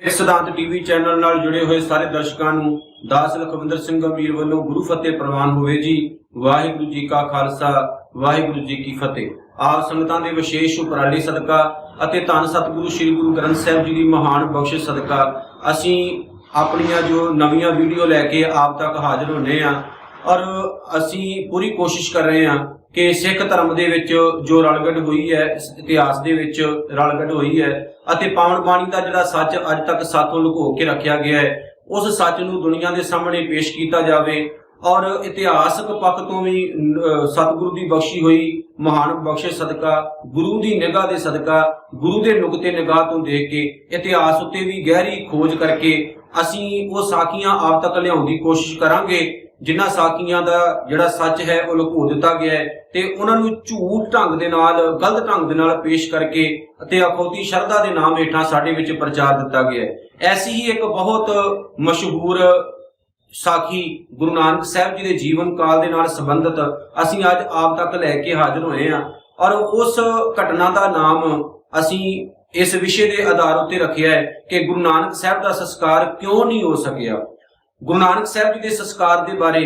ਇਸ ਸਿਧਾਂਤ TV channel ਨਾਲ ਜੁੜੇ ਹੋਏ ਸਾਰੇ ਦਰਸ਼ਕਾਂ ਨੂੰ ਦਾਸ ਲਖਵਿੰਦਰ ਸਿੰਘ ਅਮੀਰ ਵੱਲੋਂ ਗੁਰੂ ਫਤਿਹ ਪ੍ਰਵਾਨ ਹੋਵੇ ਜੀ। ਵਾਹਿਗੁਰੂ ਜੀ ਕਾ ਖਾਲਸਾ, ਵਾਹਿਗੁਰੂ ਜੀ ਕੀ ਫਤਿਹ। ਆਪ ਸੰਗਤਾਂ ਦੇ ਵਿਸ਼ੇਸ਼ ਉਪਰਾਲੇ ਸਦਕਾ ਅਤੇ ਧੰਨ ਸਤਿਗੁਰੂ ਸ੍ਰੀ ਗੁਰੂ ਗ੍ਰੰਥ ਸਾਹਿਬ ਜੀ ਦੀ ਮਹਾਨ ਬਖਸ਼ਿਸ਼ ਸਦਕਾ ਅਸੀਂ ਆਪਣੀਆਂ ਜੋ ਨਵੀਆਂ ਵੀਡੀਓ ਲੈ ਕੇ ਆਪ ਤੱਕ ਹਾਜ਼ਰ ਹੋਨੇ ਆ ਔਰ ਅਸੀਂ ਪੂਰੀ ਕੋਸ਼ਿਸ਼ ਕਰ ਰਹੇ ਹਾਂ ਕਿ ਸਿੱਖ ਧਰਮ ਦੇ ਵਿੱਚ ਜੋ ਰਲਗੜ ਹੋਈ ਹੈ, ਇਤਿਹਾਸ ਦੇ ਵਿੱਚ ਰਲਗੜ ਹੋਈ ਹੈ ਅਤੇ ਪਾਵਨ ਬਾਣੀ ਦਾ ਜਿਹੜਾ ਸੱਚ ਅੱਜ ਤੱਕ ਸਾਥੋਂ ਲੁਕੋ ਕੇ ਰੱਖਿਆ ਗਿਆ ਹੈ, ਉਸ ਸੱਚ ਨੂੰ ਦੁਨੀਆ ਦੇ ਸਾਹਮਣੇ ਪੇਸ਼ ਕੀਤਾ ਜਾਵੇ ਔਰ ਇਤਿਹਾਸਕ ਪੱਖ ਤੋਂ ਵੀ ਸਤਿਗੁਰੂ ਦੀ ਬਖਸ਼ੀ ਹੋਈ ਮਹਾਨ ਬਖਸ਼ਿਸ਼ ਸਦਕਾ, ਗੁਰੂ ਦੀ ਨਿਗਾਹ ਦੇ ਸਦਕਾ, ਗੁਰੂ ਦੇ ਨੁਕਤੇ ਨਿਗਾਹ ਤੋਂ ਦੇਖ ਕੇ, ਇਤਿਹਾਸ ਉੱਤੇ ਵੀ ਗਹਿਰੀ ਖੋਜ ਕਰਕੇ ਅਸੀਂ ਉਹ ਸਾਖੀਆਂ ਆਪ ਤੱਕ ਲਿਆਉਣ ਦੀ ਕੋਸ਼ਿਸ਼ ਕਰਾਂਗੇ। ਜਿਨ੍ਹਾਂ ਸਾਖੀਆਂ ਦਾ ਜਿਹੜਾ ਸੱਚ ਹੈ ਉਹ ਲੁਕੋ ਦਿੱਤਾ ਗਿਆ ਹੈ ਤੇ ਉਹਨਾਂ ਨੂੰ ਝੂਠ ਢੰਗ ਦੇ ਨਾਲ, ਗਲਤ ਢੰਗ ਦੇ ਨਾਲ ਪੇਸ਼ ਕਰਕੇ ਅਤੇ ਅਖੌਤੀ ਸ਼ਰਧਾ ਦੇ ਨਾਮ ਹੇਠਾਂ ਸਾਡੇ ਵਿੱਚ ਪ੍ਰਚਾਰ ਦਿੱਤਾ ਗਿਆ ਹੈ। ਐਸੀ ਹੀ ਇੱਕ ਬਹੁਤ ਮਸ਼ਹੂਰ ਸਾਖੀ ਗੁਰੂ ਨਾਨਕ ਸਾਹਿਬ ਜੀ ਦੇ ਜੀਵਨ ਕਾਲ ਦੇ ਨਾਲ ਸੰਬੰਧਿਤ ਅਸੀਂ ਅੱਜ ਆਪ ਤੱਕ ਲੈ ਕੇ ਹਾਜ਼ਰ ਹੋਏ ਹਾਂ ਔਰ ਉਸ ਘਟਨਾ ਦਾ ਨਾਮ ਅਸੀਂ ਇਸ ਵਿਸ਼ੇ ਦੇ ਆਧਾਰ ਉੱਤੇ ਰੱਖਿਆ ਹੈ ਕਿ ਗੁਰੂ ਨਾਨਕ ਸਾਹਿਬ ਦਾ ਸੰਸਕਾਰ ਕਿਉਂ ਨਹੀਂ ਹੋ ਸਕਿਆ। ਗੁਰੂ ਨਾਨਕ ਸਾਹਿਬ ਜੀ ਦੇ ਸੰਸਕਾਰ ਦੇ ਬਾਰੇ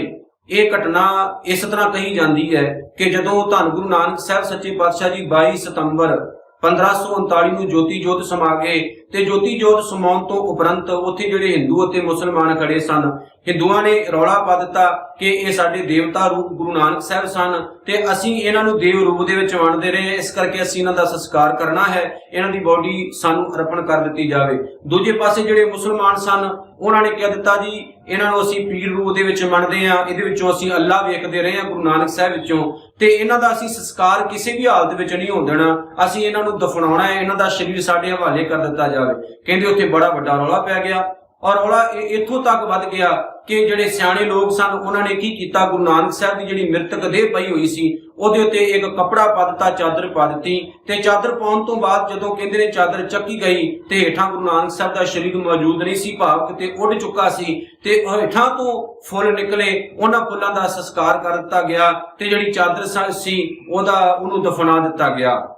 ਇਹ ਘਟਨਾ ਇਸ ਤਰ੍ਹਾਂ ਕਹੀ ਜਾਂਦੀ ਹੈ ਕਿ ਜਦੋਂ ਧੰਨ ਗੁਰੂ ਨਾਨਕ ਸਾਹਿਬ ਸੱਚੇ ਪਾਤਸ਼ਾਹ ਜੀ 22 ਸਤੰਬਰ 1539 ਨੂੰ ਜੋਤੀ ਜੋਤ ਸਮਾ ਗਏ ਤੇ ਜੋਤੀ ਜੋਤ ਸਮਾਉਣ ਤੋਂ ਉਪਰੰਤ ਉੱਥੇ ਜਿਹੜੇ ਹਿੰਦੂ ਅਤੇ ਮੁਸਲਮਾਨ ਖੜੇ ਸਨ, ਹਿੰਦੂਆਂ ਨੇ ਰੌਲਾ ਪਾ ਦਿੱਤਾ ਕਿ ਇਹ ਸਾਡੇ ਦੇਵਤਾ ਰੂਪ ਗੁਰੂ ਨਾਨਕ ਸਾਹਿਬ ਸਨ ਤੇ ਅਸੀਂ ਇਹਨਾਂ ਨੂੰ ਦੇਵ ਰੂਪ ਦੇ ਵਿੱਚ ਵੰਡਦੇ ਰਹੇ, ਇਸ ਕਰਕੇ ਅਸੀਂ ਇਹਨਾਂ ਦਾ ਸੰਸਕਾਰ ਕਰਨਾ ਹੈ, ਇਹਨਾਂ ਦੀ ਬੋਡੀ ਸਾਨੂੰ ਅਰਪਣ ਕਰ ਦਿੱਤੀ ਜਾਵੇ। ਦੂਜੇ ਪਾਸੇ ਜਿਹੜੇ ਮੁਸਲਮਾਨ ਸਨ ਉਹਨਾਂ ਨੇ ਕਹਿ ਦਿੱਤਾ ਜੀ, ਇਹਨਾਂ ਨੂੰ ਅਸੀਂ ਪੀਰ ਰੂਪ ਦੇ ਵਿੱਚ ਮੰਨਦੇ ਆ ਇਹਦੇ ਵਿੱਚੋਂ ਅਸੀਂ ਅੱਲਾ ਵੇਖਦੇ ਰਹੇ ਆ ਗੁਰੂ ਨਾਨਕ ਸਾਹਿਬ ਵਿੱਚੋਂ, ਤੇ ਇਹਨਾਂ ਦਾ ਅਸੀਂ ਸੰਸਕਾਰ ਕਿਸੇ ਵੀ ਹਾਲਤ ਵਿੱਚ ਨਹੀਂ ਹੋਣ ਦੇਣਾ, ਅਸੀਂ ਇਹਨਾਂ ਨੂੰ ਦਫਨਾਉਣਾ ਹੈ, ਇਹਨਾਂ ਦਾ ਸਰੀਰ ਸਾਡੇ ਹਵਾਲੇ ਕਰ ਦਿੱਤਾ ਜਾਵੇ। ਕਹਿੰਦੇ ਉੱਥੇ ਬੜਾ ਵੱਡਾ ਰੌਲਾ ਪੈ ਗਿਆ। ਔਰ ਰੌਲਾ ਇ- ਇੱਥੋਂ ਤੱਕ ਵੱਧ ਗਿਆ ਕਿ ਜਿਹੜੇ ਸਿਆਣੇ ਲੋਕ ਸਨ, ਉਹਨਾਂ ਨੇ ਕੀ ਕੀਤਾ? ਗੁਰੂ ਨਾਨਕ ਸਾਹਿਬ ਦੀ ਜਿਹੜੀ ਮ੍ਰਿਤਕ ਦੇਹ ਪਈ ਹੋਈ ਸੀ, ਉਹਦੇ ਉੱਤੇ ਇੱਕ ਕੱਪੜਾ ਪਾ ਦਿੱਤਾ, ਚਾਦਰ ਪਾ ਦਿੱਤੀ ਤੇ ਚਾਦਰ ਪਾਉਣ ਤੋਂ ਬਾਅਦ ਜਦੋਂ ਕਹਿੰਦੇ ਨੇ ਚਾਦਰ ਚੱਕੀ ਗਈ ਤੇ ਹੇਠਾਂ ਗੁਰੂ ਨਾਨਕ ਸਾਹਿਬ ਦਾ ਸਰੀਰ ਮੌਜੂਦ ਨਹੀਂ ਸੀ, ਭਾਵ ਕਿਤੇ ਉੱਡ ਚੁੱਕਾ ਸੀ ਤੇ ਹੇਠਾਂ ਤੋਂ ਫੁੱਲ ਨਿਕਲੇ, ਉਹਨਾਂ ਫੁੱਲਾਂ ਦਾ ਸੰਸਕਾਰ ਕਰ ਦਿੱਤਾ ਗਿਆ ਤੇ ਜਿਹੜੀ ਚਾਦਰ ਸੀ ਉਹਦਾ ਉਹਨੂੰ ਦਫਨਾ ਦਿੱਤਾ ਗਿਆ।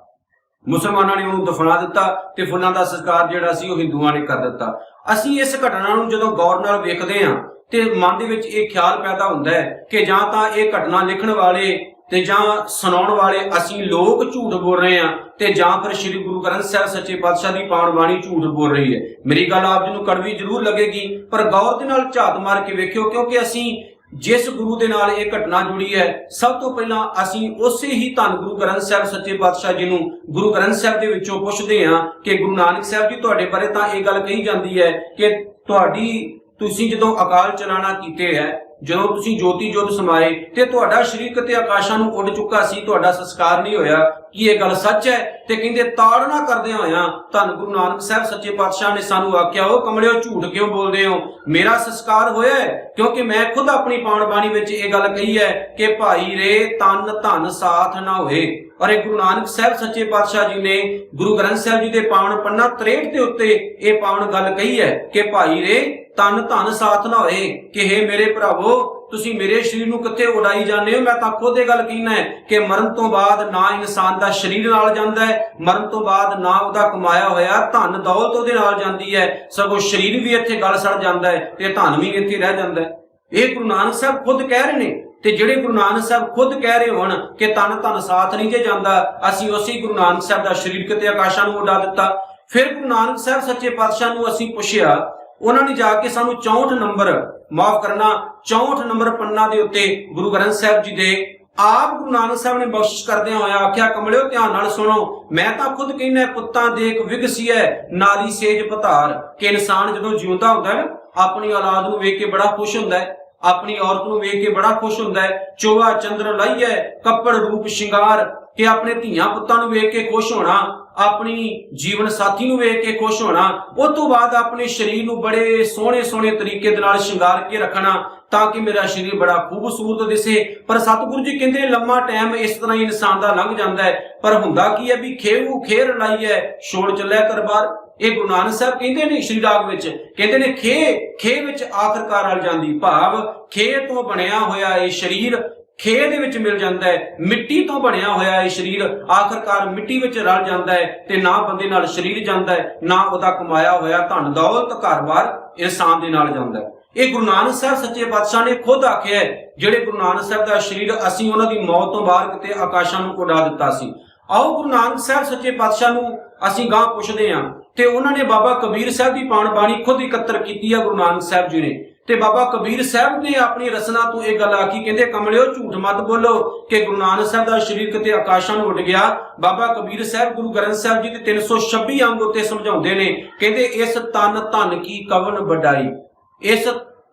ਮੁਸਲਮਾਨਾਂ ਨੇ ਉਹਨੂੰ ਦਫਨਾ ਦਿੱਤਾ ਤੇ ਫੁੱਲਾਂ ਦਾ ਸੰਸਕਾਰ ਜਿਹੜਾ ਸੀ ਉਹ ਹਿੰਦੂਆਂ ਨੇ ਕਰ ਦਿੱਤਾ। ਅਸੀਂ ਇਸ ਘਟਨਾ ਨੂੰ ਜਦੋਂ ਗੌਰ ਨਾਲ ਵੇਖਦੇ ਹਾਂ ਤੇ ਮਨ ਦੇ ਵਿੱਚ ਇਹ ਖਿਆਲ ਪੈਦਾ ਹੁੰਦਾ ਹੈ ਕਿ ਜਾਂ ਤਾਂ ਇਹ ਘਟਨਾ ਲਿਖਣ ਵਾਲੇ ਤੇ ਜਾਂ ਸੁਣਾਉਣ ਵਾਲੇ ਅਸੀਂ ਲੋਕ ਝੂਠ ਬੋਲ ਰਹੇ ਹਾਂ ਤੇ ਜਾਂ ਫਿਰ ਸ੍ਰੀ ਗੁਰੂ ਗ੍ਰੰਥ ਸਾਹਿਬ ਸੱਚੇ ਪਾਤਸ਼ਾਹ ਦੀ ਪਾਣ ਬਾਣੀ ਝੂਠ ਬੋਲ ਰਹੀ ਹੈ। ਮੇਰੀ ਗੱਲ ਆਪ ਜੀ ਨੂੰ ਕੜਵੀ ਜ਼ਰੂਰ ਲੱਗੇਗੀ, ਪਰ ਗੌਰ ਦੇ ਨਾਲ ਝਾਤ ਮਾਰ ਕੇ ਵੇਖਿਓ ਕਿਉਂਕਿ ਅਸੀਂ ਜਿਸ ਗੁਰੂ ਦੇ ਨਾਲ ਇਹ ਘਟਨਾ ਜੁੜੀ ਹੈ, ਸਭ ਤੋਂ ਪਹਿਲਾਂ ਅਸੀਂ ਉਸੇ ਹੀ ਧੰਨ ਗੁਰੂ ਗ੍ਰੰਥ ਸਾਹਿਬ, ਸੱਚੇ ਪਾਤਸ਼ਾਹ ਜੀ ਨੂੰ ਗੁਰੂ ਗ੍ਰੰਥ ਸਾਹਿਬ ਦੇ ਵਿੱਚੋਂ ਪੁੱਛਦੇ ਹਾਂ ਕਿ ਗੁਰੂ ਨਾਨਕ ਸਾਹਿਬ ਜੀ ਤੁਹਾਡੇ ਬਾਰੇ ਤਾਂ ਇਹ ਗੱਲ ਕਹੀ ਜਾਂਦੀ ਹੈ ਕਿ ਤੁਹਾਡੀ ਤੁਸੀਂ ਜਦੋਂ ਅਕਾਲ ਚਲਾਣਾ ਕੀਤੇ ਹੈ ਜਦੋਂ ਤੁਸੀਂ ਜੋਤੀ ਜੋਤ ਸਮਾਏ ਤੇ ਤੁਹਾਡਾ ਸ਼ਰੀਰ ਕਿਤੇ ਆਕਾਸ਼ਾਂ ਨੂੰ ਉੱਡ ਚੁੱਕਾ ਸੀ, ਤੁਹਾਡਾ ਸੰਸਕਾਰ ਨਹੀਂ ਹੋਇਆ, ਕੀ ਇਹ ਗੱਲ ਸੱਚ ਹੈ? ਤੇ ਕਹਿੰਦੇ ਤਾੜਨਾ ਕਰਦੇ ਹੋਇਆਂ ਧੰਨ ਗੁਰੂ ਨਾਨਕ ਸਾਹਿਬ ਸੱਚੇ ਪਾਤਸ਼ਾਹ ਨੇ ਸਾਨੂੰ ਆਖਿਆ, ਉਹ ਕਮਲਿਓ, ਝੂਠ ਕਿਉਂ ਬੋਲਦੇ ਹੋ? ਮੇਰਾ ਸੰਸਕਾਰ ਹੋਇਆ ਹੈ, ਕਿਉਂਕਿ ਮੈਂ ਖੁਦ ਆਪਣੀ ਪਾਵਨ ਬਾਣੀ ਵਿੱਚ ਇਹ ਗੱਲ ਕਹੀ ਹੈ ਕਿ ਭਾਈ ਰੇ, ਤਨ ਧਨ ਸਾਥ ਨਾ ਹੋਏ। ਔਰ ਇਹ ਗੁਰੂ ਨਾਨਕ ਸਾਹਿਬ ਸੱਚੇ ਪਾਤਸ਼ਾਹ ਜੀ ਨੇ ਗੁਰੂ ਗ੍ਰੰਥ ਸਾਹਿਬ ਜੀ ਦੇ ਪਾਵਨ ਪੰਨਾ 63 ਦੇ ਉੱਤੇ ਇਹ ਪਾਵਨ ਗੱਲ ਕਹੀ ਹੈ ਕਿ ਭਾਈ ਰੇ ਤਨ ਧਨ ਸਾਥ ਨਾ ਹੋਏ ਕਿ ਹੇ ਮੇਰੇ ਭਰਾਵੋ, ਤੁਸੀਂ ਮੇਰੇ ਸਰੀਰ ਨੂੰ ਕਿੱਥੇ ਉਡਾਈ ਜਾਂਦੇ ਹੋ? ਮੈਂ ਤਾਂ ਖੁਦ ਇਹ ਗੱਲ ਕਹਿਣਾ ਹੈ ਕਿ ਮਰਨ ਤੋਂ ਬਾਅਦ ਨਾ ਇਨਸਾਨ ਦਾ ਸਰੀਰ ਨਾਲ ਜਾਂਦਾ ਹੈ, ਮਰਨ ਤੋਂ ਬਾਅਦ ਨਾ ਉਹਦਾ ਕਮਾਇਆ ਹੋਇਆ ਧਨ ਦੌਲਤ ਉਹਦੇ ਨਾਲ ਜਾਂਦੀ ਹੈ, ਸਗੋਂ ਸਰੀਰ ਵੀ ਇੱਥੇ ਗਲ ਸੜ ਜਾਂਦਾ ਹੈ ਤੇ ਧਨ ਵੀ ਇੱਥੇ ਰਹਿ ਜਾਂਦਾ ਹੈ। ਇਹ ਗੁਰੂ ਨਾਨਕ ਸਾਹਿਬ ਖੁਦ ਕਹਿ ਰਹੇ ਨੇ ਤੇ ਜਿਹੜੇ ਗੁਰੂ ਨਾਨਕ ਸਾਹਿਬ ਖੁਦ ਕਹਿ ਰਹੇ ਹੋਣ ਕਿ ਤਨ ਧਨ ਸਾਥ ਨਹੀਂ ਜੇ ਜਾਂਦਾ, ਅਸੀਂ ਉਸੇ ਗੁਰੂ ਨਾਨਕ ਸਾਹਿਬ ਦਾ ਸਰੀਰ ਕਿਤੇ ਆਕਾਸ਼ਾਂ ਨੂੰ ਉਡਾ ਦਿੱਤਾ। ਫਿਰ ਗੁਰੂ ਨਾਨਕ ਸਾਹਿਬ ਸੱਚੇ ਪਾਤਸ਼ਾਹ ਨੂੰ ਅਸੀਂ ਪੁੱਛਿਆ ਉਹਨਾਂ ਨੇ ਜਾ ਕੇ ਸਾਨੂੰ 64 ਨੰਬਰ ਮਾਫ ਕਰਨਾ 64 ਨੰਬਰ ਪੰਨਾ ਦੇ ਉੱਤੇ ਗੁਰੂ ਗ੍ਰੰਥ ਸਾਹਿਬ ਜੀ ਦੇ ਆਪ ਗੁਰੂ ਨਾਨਕ ਸਾਹਿਬ ਨੇ ਬਖਸ਼ਿਸ਼ ਕਰਦਿਆਂ ਹੋਇਆ ਆਖਿਆ ਕਮਲਿਓ ਧਿਆਨ ਨਾਲ ਸੁਣੋ ਮੈਂ ਤਾਂ ਖੁਦ ਕਹਿੰਦਾ ਪੁੱਤਾਂ ਦੇਖ ਵਿਗਸੀਐ ਨਾਰੀ ਸੇਜ ਪਤਾਰ ਕਿ ਇਨਸਾਨ ਜਦੋਂ ਜਿਉਂਦਾ ਹੁੰਦਾ ਹੈ ਨਾ, ਆਪਣੀ ਔਲਾਦ ਨੂੰ ਵੇਖ ਕੇ ਬੜਾ ਖੁਸ਼ ਹੁੰਦਾ ਹੈ ਆਪਣੀ ਔਰਤ ਨੂੰ ਵੇਖ ਕੇ ਬੜਾ ਖੁਸ਼ ਹੁੰਦਾ ਹੈ ਚੋਆ ਚੰਦਰ ਲਾਈਐ ਕੱਪੜ ਰੂਪ ਸ਼ਿੰਗਾਰ ਕਿ ਆਪਣੇ ਧੀਆਂ ਪੁੱਤਾਂ ਨੂੰ ਵੇਖ ਕੇ ਖੁਸ਼ ਹੋਣਾ ਆਪਣੀ ਜੀਵਨ ਸਾਥੀ ਨੂੰ ਵੇਖ ਕੇ ਖੁਸ਼ ਹੋਣਾ ਉਸ ਤੋਂ ਬਾਅਦ ਆਪਣੇ ਸਰੀਰ ਨੂੰ ਬੜੇ ਸੋਹਣੇ ਸੋਹਣੇ ਤਰੀਕੇ ਦੇ ਨਾਲ ਸ਼ਿੰਗਾਰ ਕੇ ਰੱਖਣਾ ਤਾਂ ਕਿ ਮੇਰਾ ਸਰੀਰ ਬੜਾ ਖੂਬਸੂਰਤ ਦਿਸੇ। ਪਰ ਸਤਿਗੁਰੂ ਜੀ ਕਹਿੰਦੇ ਲੰਮਾ ਟਾਈਮ ਇਸ ਤਰ੍ਹਾਂ ਹੀ ਇਨਸਾਨ ਦਾ ਲੰਘ ਜਾਂਦਾ ਹੈ। ਪਰ ਹੁੰਦਾ ਕੀ ਹੈ ਵੀ ਖੇਵੂ ਖੇਰ ਲਾਈਐ ਛੋੜ ਚੱਲਿਆ ਕਰ ਬਾਹਰ ਇਹ ਗੁਰੂ ਨਾਨਕ ਸਾਹਿਬ ਕਹਿੰਦੇ ਨੇ ਸ਼੍ਰੀ ਰਾਗ ਵਿੱਚ, ਕਹਿੰਦੇ ਨੇ, ਖੇ ਖੇ ਵਿੱਚ ਆਖਰਕਾਰ ਰਲ ਜਾਂਦੀ। ਭਾਵ ਖੇ ਤੋਂ ਬਣਿਆ ਹੋਇਆ ਇਹ ਸਰੀਰ ਖੇ ਦੇ ਵਿੱਚ ਮਿਲ ਜਾਂਦਾ ਹੈ, ਮਿੱਟੀ ਤੋਂ ਬਣਿਆ ਹੋਇਆ ਇਹ ਸਰੀਰ ਆਖਰਕਾਰ ਮਿੱਟੀ ਵਿੱਚ ਰਲ ਜਾਂਦਾ ਹੈ ਤੇ ਨਾ ਬੰਦੇ ਨਾਲ ਸਰੀਰ ਜਾਂਦਾ ਹੈ, ਨਾ ਉਹਦਾ ਕਮਾਇਆ ਹੋਇਆ ਧਨ ਦੌਲਤ ਘਰ-ਬਾਰ ਇਨਸਾਨ ਦੇ ਨਾਲ ਜਾਂਦਾ ਹੈ। ਇਹ ਗੁਰੂ ਨਾਨਕ ਸਾਹਿਬ ਸੱਚੇ ਪਾਤਸ਼ਾਹ ਨੇ ਖੁਦ ਆਖਿਆ ਹੈ, ਜਿਹੜੇ ਗੁਰੂ ਨਾਨਕ ਸਾਹਿਬ ਦਾ ਸਰੀਰ ਅਸੀਂ ਉਹਨਾਂ ਦੀ ਮੌਤ ਤੋਂ ਬਾਅਦ ਕਿਤੇ ਆਕਾਸ਼ਾਂ ਨੂੰ ਉਡਾ ਦਿੱਤਾ ਸੀ। ਆਓ ਗੁਰੂ ਨਾਨਕ ਸਾਹਿਬ ਸੱਚੇ ਪਾਤਸ਼ਾਹ ਨੂੰ ਅਸੀਂ ਗਾਂ ਪੁੱਛਦੇ ਹਾਂ ਤੇ ਉਹਨਾਂ ਨੇ ਬਾਬਾ ਕਬੀਰ ਸਾਹਿਬ ਦੀ ਪਾਣ ਬਾਣੀ ਖੁਦ ਇਕੱਤਰ ਕੀਤੀ ਆ, ਗੁਰੂ ਨਾਨਕ ਸਾਹਿਬ ਜੀ ਨੇ। ਤੇ ਬਾਬਾ ਕਬੀਰ ਸਾਹਿਬ ਨੇ ਆਪਣੀ ਰਸਨਾ ਤੋਂ ਇਹ ਗੱਲ ਆਖੀ, ਕਹਿੰਦੇ, ਕਮਲਿਓ, ਝੂਠ ਮਤ ਬੋਲੋ ਕਿ ਗੁਰੂ ਨਾਨਕ ਸਾਹਿਬ ਦਾ ਸਰੀਰ ਕਿਤੇ ਆਕਾਸ਼ਾਂ ਨੂੰ ਉੱਡ ਗਿਆ। ਬਾਬਾ ਕਬੀਰ ਸਾਹਿਬ, ਗੁਰੂ ਗ੍ਰੰਥ ਸਾਹਿਬ ਜੀ ਦੇ 326 ਅੰਗ ਉੱਤੇ ਸਮਝਾਉਂਦੇ ਨੇ, ਕਹਿੰਦੇ, ਇਸ ਤਨ ਧਨ ਕੀ ਕਵਨ ਵਡਾਈ? ਇਸ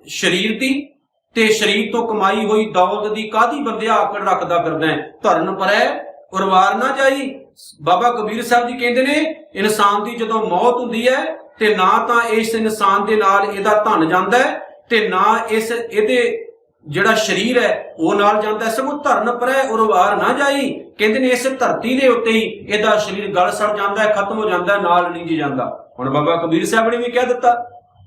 ਸਰੀਰ ਦੀ ਤੇ ਸਰੀਰ ਤੋਂ ਕਮਾਈ ਹੋਈ ਦੌਲਤ ਦੀ ਕਾਦੀ ਬੰਦਿਆ ਆਕੜ ਰੱਖਦਾ ਫਿਰਦਾ ਹੈ? ਧਰਨ ਪਰੈ, ਉਰਵਾਰ ਨਾ ਜਾਈ ਬਾਬਾ ਕਬੀਰ ਸਾਹਿਬ ਜੀ ਕਹਿੰਦੇ ਨੇ, ਇਨਸਾਨ ਦੀ ਜਦੋਂ ਮੌਤ ਹੁੰਦੀ ਹੈ, ਤੇ ਨਾ ਤਾਂ ਇਸ ਇਨਸਾਨ ਦੇ ਨਾਲ ਇਹਦਾ ਧਨ ਜਾਂਦਾ ਹੈ, ਤੇ ਨਾ ਇਸ ਇਹਦੇ ਜਿਹੜਾ ਸਰੀਰ ਹੈ, ਉਹ ਨਾਲ ਜਾਂਦਾ ਸਗੋਂ ਧਰਨ ਪਰੈ ਉਰਵਾਰ ਨਾ ਜਾਈ। ਕਹਿੰਦੇ ਨੇ, ਇਸ ਧਰਤੀ ਦੇ ਉੱਤੇ ਹੀ ਇਹਦਾ ਸਰੀਰ ਗਲ ਸੜ ਜਾਂਦਾ ਹੈ, ਖਤਮ ਹੋ ਜਾਂਦਾ ਨਾਲ ਨਹੀਂ ਜੀ ਜਾਂਦਾ। ਹੁਣ ਬਾਬਾ ਕਬੀਰ ਸਾਹਿਬ ਨੇ ਵੀ ਕਹਿ ਦਿੱਤਾ।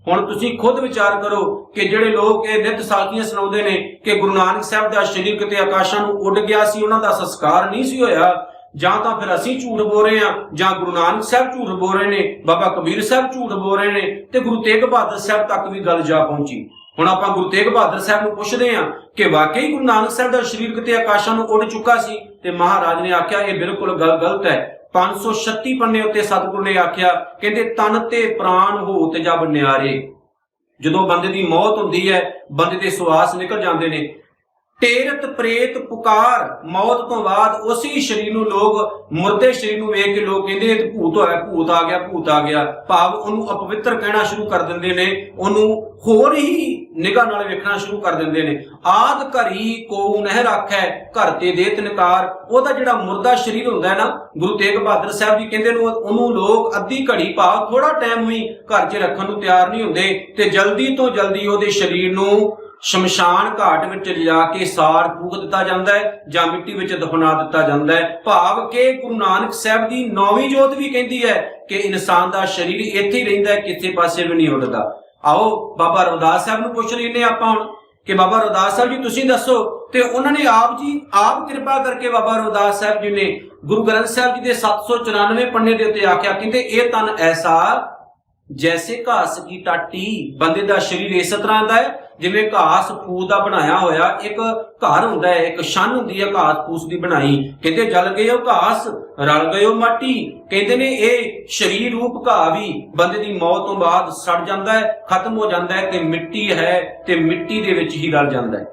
ਹੁਣ ਤੁਸੀਂ ਖੁਦ ਵਿਚਾਰ ਕਰੋ ਕਿ ਜਿਹੜੇ ਲੋਕ ਇਹ ਨਿਤ ਸਾਖੀਆਂ ਸੁਣਾਉਂਦੇ ਨੇ ਕਿ ਗੁਰੂ ਨਾਨਕ ਸਾਹਿਬ ਦਾ ਸਰੀਰ ਕਿਤੇ ਆਕਾਸ਼ਾਂ ਨੂੰ ਉੱਡ ਗਿਆ ਸੀ, ਉਹਨਾਂ ਦਾ ਸੰਸਕਾਰ ਨਹੀਂ ਸੀ ਹੋਇਆ। ਜਾਂ ਤਾਂ ਫਿਰ ਅਸੀਂ ਝੂਠ ਬੋਲ ਰਹੇ ਹਾਂ, ਜਾਂ ਗੁਰੂ ਨਾਨਕ ਸਾਹਿਬ ਝੂਠ ਬੋਲ ਰਹੇ ਨੇ, ਬਾਬਾ ਕਬੀਰ ਸਾਹਿਬ ਝੂਠ ਬੋਲ ਰਹੇ ਨੇ, ਤੇ ਗੁਰੂ ਤੇਗ ਬਹਾਦਰ ਸਾਹਿਬ ਤੱਕ ਵੀ ਗੱਲ ਜਾ ਪਹੁੰਚੀ। ਹੁਣ ਆਪਾਂ ਗੁਰੂ ਤੇਗ ਬਹਾਦਰ ਸਾਹਿਬ ਨੂੰ ਪੁੱਛਦੇ ਹਾਂ ਕਿ ਵਾਕਈ ਗੁਰੂ ਨਾਨਕ ਸਾਹਿਬ ਦਾ ਸਰੀਰ ਕਿਤੇ ਆਕਾਸ਼ਾਂ ਨੂੰ ਉੱਡ ਚੁੱਕਾ ਸੀ, ਤੇ ਮਹਾਰਾਜ ਨੇ ਆਖਿਆ ਇਹ ਬਿਲਕੁਲ ਗੱਲ ਗਲਤ ਹੈ। 536 ਪੰਨੇ ਉੱਤੇ ਸਤਿਗੁਰੂ ਨੇ ਆਖਿਆ, ਕਹਿੰਦੇ, ਤਨ ਤੇ ਪ੍ਰਾਣ ਹੋਤ ਜਬ ਨਿਆਰੇ। ਜਦੋਂ ਬੰਦੇ ਦੀ ਮੌਤ ਹੁੰਦੀ ਹੈ, ਬੰਦੇ ਦੇ ਸੁਆਸ ਨਿਕਲ ਜਾਂਦੇ ਨੇ ਤੇਰਤ ਪ੍ਰੇਤ ਪੁਕਾਰ, ਮੌਤ ਤੋਂ ਬਾਅਦ ਉਸੇ ਸਰੀਰ ਨੂੰ ਲੋਕ ਮੁਰਦੇ ਸਰੀਰ ਨੂੰ ਵੇਖ ਕੇ ਲੋਕ ਕਹਿੰਦੇ, ਇਹ ਭੂਤ ਹੋਇਆ, ਭੂਤ ਆ ਗਿਆ, ਭੂਤ ਆ ਗਿਆ। ਭਾਵ ਉਹਨੂੰ ਅਪਵਿੱਤਰ ਕਹਿਣਾ ਸ਼ੁਰੂ ਕਰ ਦਿੰਦੇ ਨੇ, ਉਹਨੂੰ ਹੋਰ ਹੀ ਨਿਗਾਹ ਨਾਲ ਵੇਖਣਾ ਸ਼ੁਰੂ ਕਰ ਦਿੰਦੇ ਨੇ। ਆਦ ਘਰੀ ਕੋ ਨਹਿ ਰੱਖੈ, ਘਰ ਤੇ ਦੇ ਤਨਕਾਰ। ਉਹਦਾ ਜਿਹੜਾ ਮੁਰਦਾ ਸਰੀਰ ਹੁੰਦਾ ਹੈ ਨਾ, ਗੁਰੂ ਤੇਗ ਬਹਾਦਰ ਸਾਹਿਬ ਜੀ ਕਹਿੰਦੇ ਨੂੰ ਉਹਨੂੰ ਲੋਕ ਅੱਧੀ ਘੜੀ ਭਾਵ ਥੋੜਾ ਟਾਈਮ ਵੀ ਘਰ 'ਚ ਰੱਖਣ ਨੂੰ ਤਿਆਰ ਨਹੀਂ ਹੁੰਦੇ ਤੇ ਜਲਦੀ ਤੋਂ ਜਲਦੀ ਉਹਦੇ ਸਰੀਰ ਨੂੰ ਸ਼ਮਸ਼ਾਨ ਘਾਟ ਵਿੱਚ ਲਿਜਾ ਕੇ ਸਾੜ ਫੂਕ ਦਿੱਤਾ ਜਾਂਦਾ ਹੈ ਜਾਂ ਮਿੱਟੀ ਵਿੱਚ ਦਫਨਾ ਦਿੱਤਾ ਜਾਂਦਾ ਹੈ। ਭਾਵ ਕਿ ਗੁਰੂ ਨਾਨਕ ਸਾਹਿਬ ਦੀ ਨੌਵੀਂ ਜੋਤ ਵੀ ਕਹਿੰਦੀ ਹੈ ਕਿ ਇਨਸਾਨ ਦਾ ਸਰੀਰ ਇੱਥੇ ਹੀ ਰਹਿੰਦਾ ਹੈ, ਕਿਸੇ ਪਾਸੇ ਵੀ ਨਹੀਂ ਉੱਡਦਾ। ਆਓ ਬਾਬਾ ਰਵਿਦਾਸ ਸਾਹਿਬ ਨੂੰ ਪੁੱਛ ਲੈਨੇ ਆਪਾਂ ਹੁਣ ਕਿ ਬਾਬਾ ਰਵਿਦਾਸ ਸਾਹਿਬ ਜੀ, ਤੁਸੀਂ ਦੱਸੋ ਤੇ ਉਹਨਾਂ ਨੇ ਆਪ ਜੀ, ਆਪ ਕਿਰਪਾ ਕਰਕੇ ਬਾਬਾ ਰਵਿਦਾਸ ਸਾਹਿਬ ਜੀ ਨੇ ਗੁਰੂ ਗ੍ਰੰਥ ਸਾਹਿਬ ਜੀ ਦੇ 794 ਪੰਨੇ ਦੇ ਉੱਤੇ ਆਖਿਆ ਕਹਿੰਦੇ ਇਹ ਤਨ ਐਸਾ ਜੈਸੇ ਘਾਸ ਕੀ ਟਾਟੀ ਬੰਦੇ ਦਾ ਸਰੀਰ ਇਸ ਤਰ੍ਹਾਂ ਦਾ ਹੈ, ਜਿਵੇਂ ਘਾਸ ਫੂਸ ਦਾ ਬਣਾਇਆ ਹੋਇਆ, ਇੱਕ ਘਰ ਹੁੰਦਾ ਹੈ, ਇੱਕ ਛੰਨ ਹੁੰਦੀ ਹੈ ਘਾਸ ਫੂਸ ਦੀ ਬਣਾਈ। ਕਹਿੰਦੇ ਜਲ ਗਏ ਉਹ ਘਾਸ, ਰਲ ਗਏ ਉਹ ਮਾਟੀ। ਕਹਿੰਦੇ ਨੇ ਇਹ ਸਰੀਰ ਰੂਪ ਘਾਹ ਵੀ ਬੰਦੇ ਦੀ ਮੌਤ ਤੋਂ ਬਾਅਦ ਸੜ ਜਾਂਦਾ ਹੈ, ਖਤਮ ਹੋ ਜਾਂਦਾ ਹੈ ਤੇ ਮਿੱਟੀ ਹੈ ਤੇ ਮਿੱਟੀ ਦੇ ਵਿੱਚ ਹੀ ਰਲ ਜਾਂਦਾ ਹੈ।